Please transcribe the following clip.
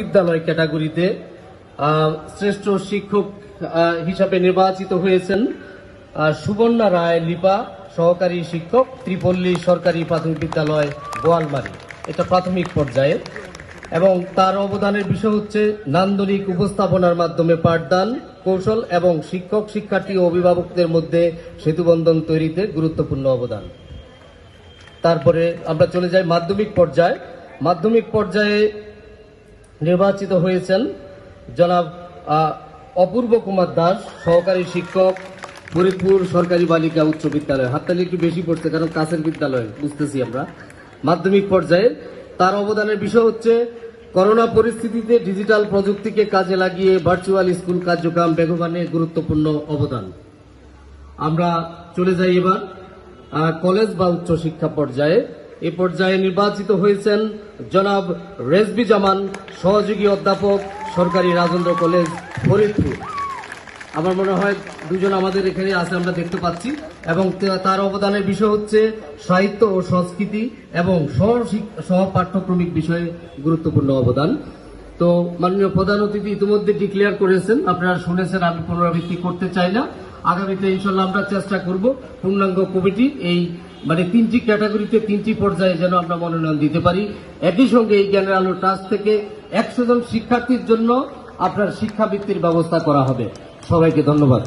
বিদ্যালয় ক্যাটাগরিতে শ্রেষ্ঠ শিক্ষক হিসাবে নির্বাচিত হয়েছেন সুবর্ণা রায় লিপা, সহকারী শিক্ষক, ত্রিপল্লী সরকারি প্রাথমিক বিদ্যালয়, গোয়ালমারি। এটা প্রাথমিক পর্যায়ে। এবং তার অবদানের বিষয় হচ্ছে নান্দনিক উপস্থাপনার মাধ্যমে পাঠদান, কৌশল এবং শিক্ষক, শিক্ষার্থী ও অভিভাবকদের মধ্যে সেতুবন্ধন তৈরিতে গুরুত্বপূর্ণ অবদান। তারপরে আমরা চলে যাই মাধ্যমিক পর্যায়ে। মাধ্যমিক পর্যায়ে নির্বাচিত হয়েছেন জনাব অপূর্ব কুমার দাস, সহকারী শিক্ষক, ফরিদপুর সরকারি বালিকা উচ্চ বিদ্যালয়। হাততালি একটু বেশি পড়ছে, কারণ কাছের বিদ্যালয়, বুঝতেছি আমরা। মাধ্যমিক পর্যায়ে তার অবদানের বিষয় হচ্ছে, করোনা পরিস্থিতিতে ডিজিটাল প্রযুক্তিকে কাজে লাগিয়ে ভার্চুয়াল স্কুল কার্যক্রম বেগবানে গুরুত্বপূর্ণ অবদান। আমরা চলে যাই এবার কলেজ বা উচ্চ শিক্ষা পর্যায়ে। এই পর্যায়ে নির্বাচিত হয়েছেন জনাব রেজবি জামান, সহযোগী অধ্যাপক, সরকারি রাজেন্দ্র কলেজ, ফরিদপুর। আমার মনে হয় দুজন আমাদের এখানে আছে, আমরা দেখতে পাচ্ছি। এবং তার অবদানের বিষয় হচ্ছে সাহিত্য ও সংস্কৃতি এবং সহ পাঠ্যক্রমিক বিষয়ে গুরুত্বপূর্ণ অবদান। তো মাননীয় প্রধান অতিথি ইতিমধ্যে ডিক্লেয়ার করেছেন, আপনারা শুনেছেন, আমি পুনরাবৃত্তি করতে চাই না। আগামীতে ইনশাল্লাহ আমরা চেষ্টা করব, পূর্ণাঙ্গ কমিটি এই মানে তিনটি ক্যাটাগরিতে তিনটি পর্যায়ে যেন আমরা মনোনয়ন দিতে পারি। একই সঙ্গে এই জ্ঞানের আলো ট্রাস্ট থেকে একশো জন শিক্ষার্থীর জন্য আপনার শিক্ষাবৃত্তির ব্যবস্থা করা হবে। সবাইকে ধন্যবাদ।